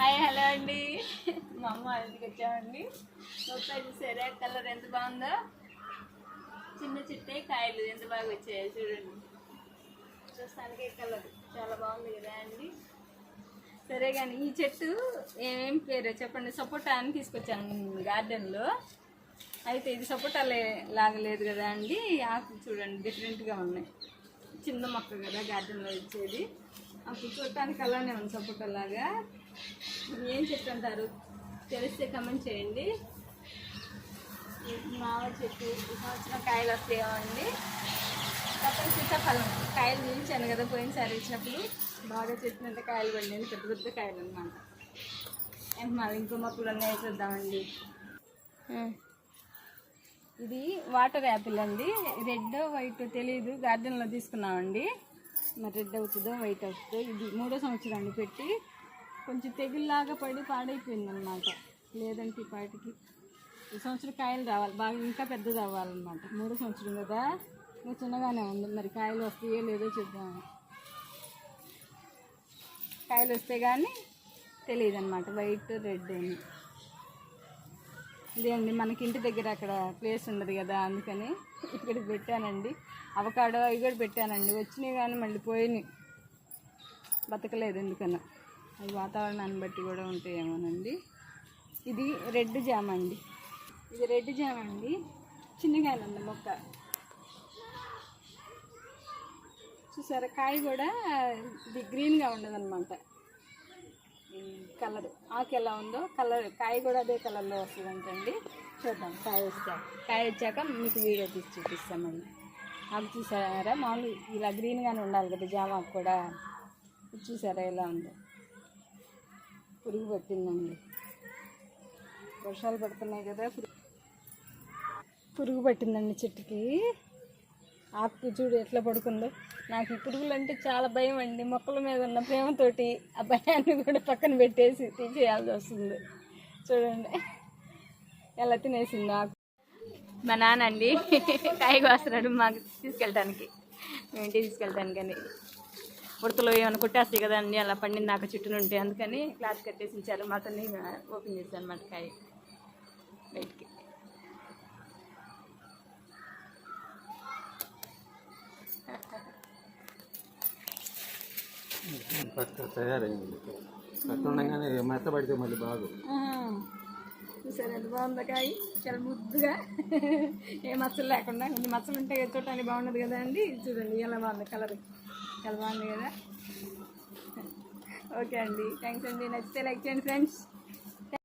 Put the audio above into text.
Hi hello అండి. మా అమ్మ ఇంటికి వచ్చామండి. బొప్పాయి చూసారా? కలర్ ఎంత బాగుందో? చిన్న చిట్టే కాయలు ఎంత బాగా వచ్చాయో చూడండి. చూస్తానికి కలర్ చాలా బాగుంది కదా అండి. సరే కానీ ఈ చెట్టు ఏం పేరు చెప్పండి. సపోటా అని తీసుకొచ్చాను గార్డెన్లో. అయితే ఇది సపోటా లాగలేదు లేదు కదా అండి. ఆకులు చూడండి డిఫరెంట్గా ఉన్నాయి. చిన్న మొక్క కదా గార్డెన్లో ఇచ్చేది. అప్పుడు చూడటానికి అలానే ఉంది సపోటాలాగా ఏం చెట్టు తెలిస్తే కమెంట్ చేయండి. మావ చెట్టు ఈ సంవత్సరం కాయలు వస్తాయేమో అండి? సీతాఫలం. కాయలు చూపించాను కదా పోయినసారి ఇచ్చినప్పుడు బాగా చెట్టినంత కాయలు పండింది పెద్ద పెద్ద కాయలు అనమాట మళ్ళీ ఇంకో మొక్కలు ఉన్నాయి చూద్దామండి. ఇది వాటర్ యాపిల్ అండి. రెడ్ వైట్ తెలియదు గార్డెన్లో తీసుకున్నామండి. మరి రెడ్ అవుతుందో వైట్ అవుతుందో ఇది మూడో సంవత్సరం అండి పెట్టి. కొంచెం తెగుల్లాగా పడి పాడైపోయింది అనమాట లేదంటే ఈ పాటికి ఈ సంవత్సరం కాయలు రావాలి. బాగా ఇంకా పెద్దది అవ్వాలన్నమాట. మూడో సంవత్సరం కదా. ఇంకా చిన్నగానే ఉంది. మరి కాయలు వస్తాయో లేదో చెప్దాం కాయలు వస్తే కానీ తెలియదు అనమాట వైట్ రెడ్ అని. ఇదే అండి మనకి ఇంటి దగ్గర అక్కడ ప్లేస్ ఉండదు కదా అందుకని ఇక్కడ పెట్టానండి. అవకాడో అవి కూడా పెట్టానండి. వచ్చినాయి కానీ మళ్ళీ పోయినాయి. బతకలేదు ఎందుకన్నా అవి వాతావరణాన్ని బట్టి కూడా ఉంటాయేమోనండి. ఇది రెడ్ జామ అండి. ఇది రెడ్ జామ అండి. చిన్నగాయలండి మొక్క. చూసారా? కాయ కూడా ఇది గ్రీన్గా ఉండదన్నమాట కలర్. ఆకు ఎలా ఉందో కలర్ కాయ కూడా అదే కలర్లో వస్తుందంటండి. చూద్దాం కాయ వస్తాం కాయ వచ్చాక మీకు వీడియో తీసి చూపిస్తామండి. ఆకు చూసారా? మామూలు ఇలా గ్రీన్గానే ఉండాలి కదా జామ ఆకు కూడా. చూసారా ఎలా ఉందో? పురుగు పట్టిందండి. వర్షాలు పడుతున్నాయి కదా పురుగు పురుగు పట్టిందండి చెట్టుకి. ఆకు చూడు ఎట్లా పడుకుందో. నాకు పురుగులు అంటే చాలా భయం అండి. మొక్కల మీద ఉన్న ప్రేమతోటి ఆ భయాన్ని కూడా పక్కన పెట్టేసి తీసేయాల్సి వస్తుంది. చూడండి. ఎలా తినేసింది ఆకు. మా నాన్న అండి కాయ కోస్తున్నాడు మాకు తీసుకెళ్ళటానికి. మేము ఇంటికి తీసుకెళ్ళటానికని. ఉడతలో ఏమైనా కుట్టేస్తాయి కదండి అలా పండింది నాకు చుట్టూ ఉంటే అందుకని క్లాత్ కట్టేసి ఇచ్చారు మాతోని ఓపెన్ చేశాను అనమాట కాయ. పక్క తయారైంది పక్క ఉండగానే మెత్త పడితే మళ్ళీ బాగు. సరే చూసారు ఎంత బాగుంది కాయ? చాలా ముద్దుగా. ఏ మచ్చలు లేకుండా. కొన్ని మచ్చలు ఉంటే చూడటానికి బాగుండదు కదా అండి? చూడండి ఎలా బాగుంది కలర్. చాలా బాగుంది కదా? ఓకే అండి. థ్యాంక్స్ అండి. నచ్చితే లైక్ చేయండి ఫ్రెండ్స్.